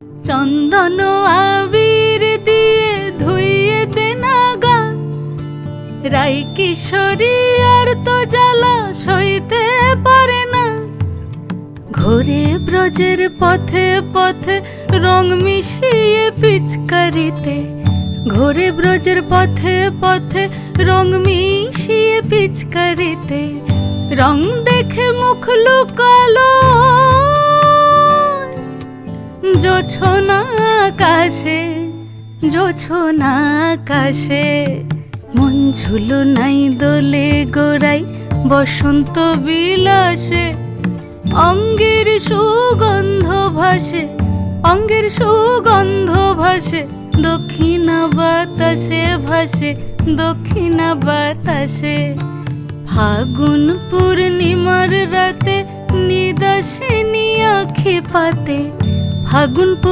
চন্দন আবির দিয়ে ধুইয়ে দে নাগা। রাই কিশোরী আর তো জ্বালা সইতে পারে না। ঘোরে ব্রজের পথে পথে রং মিশিয়ে পিচকারিতে। ঘোরে ব্রজের পথে পথে রং মিশিয়ে পিচকারিতে। রং দেখে মুখ লুকালো জোছনা আকাশে জোছনা আকাশে। মন ঝুলো নাই দোলে গোড়াই বসন্ত বিলাসে। অঙ্গের সুগন্ধ ভাসে, অঙ্গের সুগন্ধ ভাসে। দক্ষিণা বাতাসে ভাসে, দক্ষিণা বাতাসে। ফাগুন পূর্ণিমার রাতে নিদাসিনী আখি পাতে। ফাগুন পূর্ণিমার